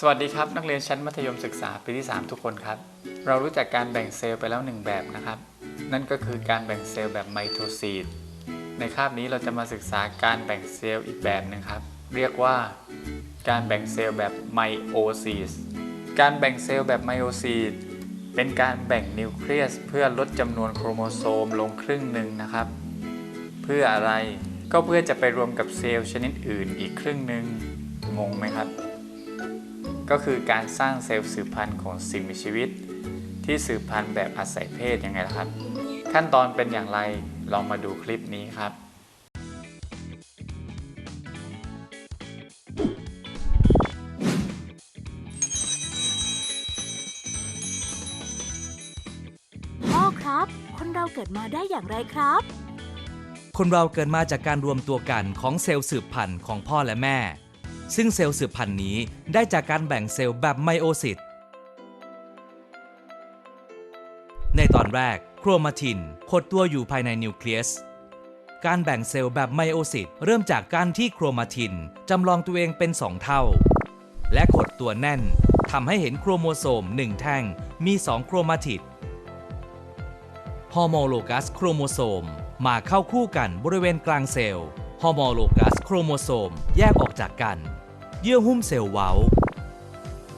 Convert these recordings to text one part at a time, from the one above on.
สวัสดีครับ นักเรียนชั้นมัธยมศึกษาปีที่ 3 ทุกคนครับ เรารู้จักการแบ่งเซลล์ไปแล้วหนึ่งแบบนะครับ นั่นก็คือการแบ่งเซลล์แบบไมโทซีสในคาบนี้เราจะมาศึกษาการแบ่งเซลล์อีกแบบหนึ่งครับ เรียกว่าการแบ่งเซลล์แบบไมโอซีสการแบ่งเซลล์แบบไมโอซีสเป็นการแบ่งนิวเคลียสเพื่อลดจำนวนโครโมโซมลงครึ่งหนึ่งนะครับ เพื่ออะไรก็เพื่อจะไปรวมกับเซลล์ชนิดอื่นอีกครึ่งหนึ่งงงไหมครับ ก็คือการสร้างเซลล์สืบพันธุ์ของสิ่งมีชีวิต ที่สืบพันธุ์แบบอาศัยเพศยังไงล่ะครับ ขั้นตอนเป็นอย่างไรลองมาดูคลิปนี้ครับพ่อครับ คนเราเกิดมาได้อย่างไรครับ คนเราเกิดมาจากการรวมตัวกันของเซลล์สืบพันธุ์ของพ่อและแม่ ซึ่งเซลล์สืบพันธุ์นี้ได้จากการแบ่งเซลล์แบบไมโอซิสในตอนแรกโครมาทินขดตัวอยู่ภายในนิวเคลียส การแบ่งเซลล์แบบไมโอซิสเริ่มจากการที่โครมาทินจำลองตัวเองเป็นสองเท่า และขดตัวแน่นทำให้เห็นโครโมโซมหนึ่งแท่งมีสองโครมาติดฮอร์โมโลกัสโครโมโซมมาเข้าคู่กันบริเวณกลางเซลล์ฮอร์โมโลกัสโครโมโซมแยกออกจากกัน เยื่อหุ้มเซลล์เว้า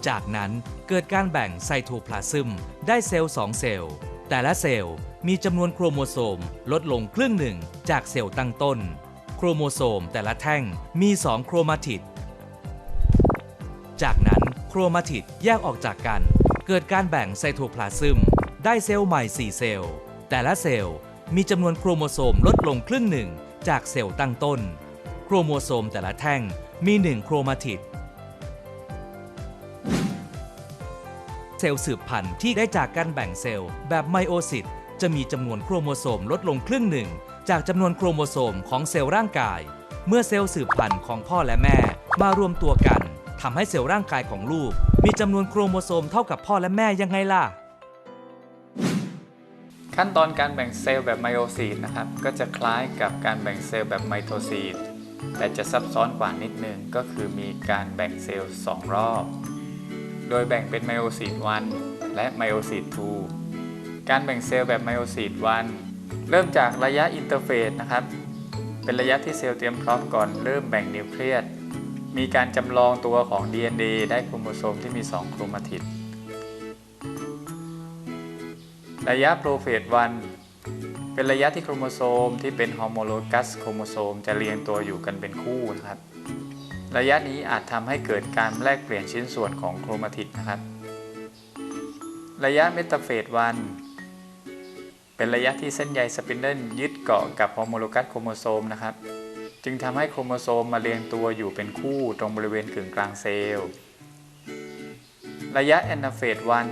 จากนั้นเกิดการแบ่งไซโทพลาซึมได้เซลล์2เซลล์ แต่ละเซลล์มีจำนวนโครโมโซมลดลงครึ่งหนึ่งจากเซลล์ตั้งต้น โครโมโซมแต่ละแท่งมี2โครมาติด จากนั้นโครมาติดแยกออกจากกัน เกิดการแบ่งไซโทพลาซึมได้เซลล์ใหม่ 4 เซลล์ แต่ละเซลล์มีจำนวนโครโมโซมลดลงครึ่งหนึ่งจากเซลล์ตั้งต้น โครโมโซมแต่ละแท่ง มี1โครมาติดเซลล์สืบพันธุ์ที่ได้จากการแบ่งเซลล์แบบไมโอซิสจะมีจำนวนโครโมโซมลดลงครึ่งหนึ่ง จากจำนวนโครโมโซมของเซลล์ร่างกาย เมื่อเซลล์สืบพันธุ์ของพ่อและแม่มารวมตัวกันทำให้เซลล์ร่างกายของลูก มีจำนวนโครโมโซมเท่ากับพ่อและแม่ยังไงล่ะ ขั้นตอนการแบ่งเซลล์แบบไมโอซีสนะครับก็จะคล้ายกับการแบ่งเซลล์แบบไมโทซีส แต่จะซับซ้อนกว่านิดนึงก็คือมีการแบ่งเซลล์ 2 รอบ โดยแบ่งเป็นไมโอซีส1และไมโอซีส2การแบ่งเซลล์แบบไมโอซีส1เริ่มจากระยะอินเตอร์เฟสนะครับ เป็นระยะที่เซลล์เตรียมพร้อมก่อนเริ่มแบ่งนิวเคลียส มีการจำลองตัวของ DNA ได้โครโมโซมที่มี 2 โครมาติดระยะโปรเฟสวัน เป็นระยะที่โครโมโซมที่เป็นฮอร์โมโลกัสโครโมโซมจะเรียงตัวอยู่กันเป็นคู่นะครับ ระยะนี้อาจทำให้เกิดการแลกเปลี่ยนชิ้นส่วนของโครมาติดนะครับ ระยะเมตาเฟสวันเป็นระยะที่เส้นใยสปินเดิลยึดเกาะกับฮอร์โมโลกัสโครโมโซมนะครับ จึงทำให้โครโมโซมมาเรียงตัวอยู่เป็นคู่ตรงบริเวณกึ่งกลางเซลล์ ระยะแอนนาเฟสวัน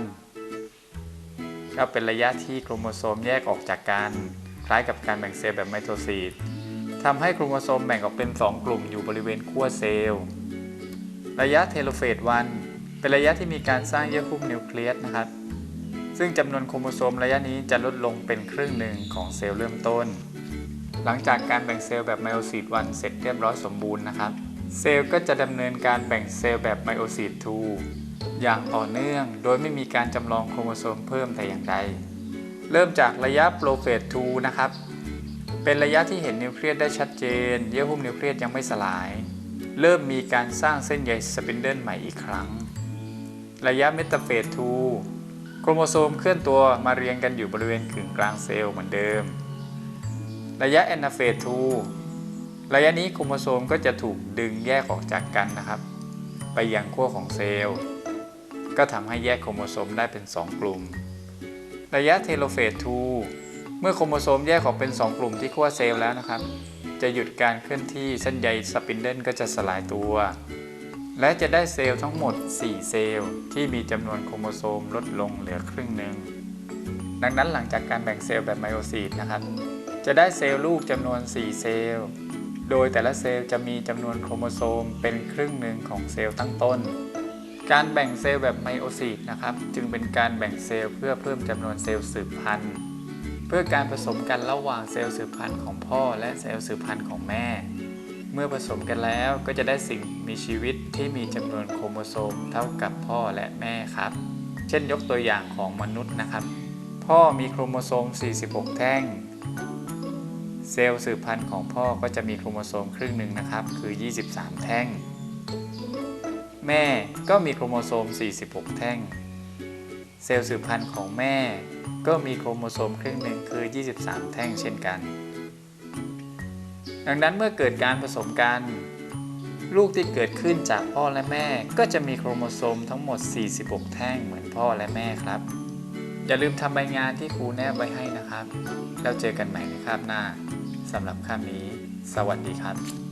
ก็เป็นระยะที่โครโมโซมแยกออกจากกัน ล้ายกับการแบ่งเซลล์แบบไมโทซีสทำให้โครโมโซมแบ่งออกเป็น 2 กลุ่มอยู่บริเวณขั้วเซลล์ ระยะเทโลเฟสวันเป็นระยะที่มีการสร้างเยื่อหุ้มนิวเคลียสนะครับ ซึ่งจำนวนโครโมโซมระยะนี้จะลดลงเป็นครึ่งหนึ่งของเซลล์เริ่มต้น หลังจากการแบ่งเซลล์แบบไมโอซีตวันเสร็จเรียบร้อยสมบูรณ์นะครับ เซลล์ก็จะดำเนินการแบ่งเซลล์แบบไมโอซีต2อย่างต่อเนื่อง โดยไม่มีการจำลองโครโมโซมเพิ่มแต่อย่างใด เริ่มจากระยะโปรเฟส2นะครับ เป็นระยะที่เห็นนิวเคลียสได้ชัดเจน เยื่อหุ้มนิวเคลียสยังไม่สลาย เริ่มมีการสร้างเส้นใยสปินเดิลใหม่อีกครั้ง ระยะเมตาเฟส2โครโมโซมเคลื่อนตัวมาเรียงกันอยู่บริเวณกึ่งกลางเซลล์เหมือนเดิม ระยะแอนนาเฟส2ระยะนี้โครโมโซมก็จะถูกดึงแยกออกจากกันนะครับ ไปยังขั้วของเซลล์ ก็ทำให้แยกโครโมโซมได้เป็น 2 กลุ่ม ระยะเทโลเฟส 2 เมื่อโครโมโซมแยกออกเป็น 2 กลุ่มที่ขั้วเซลล์แล้วนะครับ จะหยุดการเคลื่อนที่เส้นใยสปินเดิลก็จะสลายตัว และจะได้เซลล์ทั้งหมด 4 เซลล์ที่มีจำนวนโครโมโซมลดลงเหลือครึ่งหนึ่ง ดังนั้นหลังจากการแบ่งเซลล์แบบไมโอซีสนะครับ จะได้เซลล์ลูกจำนวน 4 เซลล์ โดยแต่ละเซลล์จะมีจำนวนโครโมโซมเป็นครึ่งหนึ่งของเซลล์ตั้งต้น การแบ่งเซลล์แบบไมโอซีสนะครับ จึงเป็นการแบ่งเซลล์เพื่อเพิ่มจำนวนเซลล์สืบพันธุ์ เพื่อการผสมกันระหว่างเซลล์สืบพันธุ์ของพ่อ และเซลล์สืบพันธุ์ของแม่ เมื่อผสมกันแล้วก็จะได้สิ่งมีชีวิตที่มีจำนวนโครโมโซมเท่ากับพ่อและแม่ครับ เช่นยกตัวอย่างของมนุษย์นะครับ พ่อมีโครโมโซม 46 แท่ง เซลล์สืบพันธุ์ของพ่อก็จะมีโครโมโซมครึ่งหนึ่งนะครับ คือ 23 แท่ง แม่ก็มีโครโมโซม 46 แท่ง เซลล์สืบพันธุ์ของแม่ก็มีโครโมโซมครึ่งหนึ่งคือ 23 แท่งเช่นกัน ดังนั้นเมื่อเกิดการผสมกัน ลูกที่เกิดขึ้นจากพ่อและแม่ก็จะมีโครโมโซมทั้งหมด 46 แท่งเหมือนพ่อและแม่ครับ อย่าลืมทำใบงานที่ครูแนบไว้ให้นะครับ แล้วเจอกันใหม่ในคาบหน้าสำหรับคาบนี้ สวัสดีครับ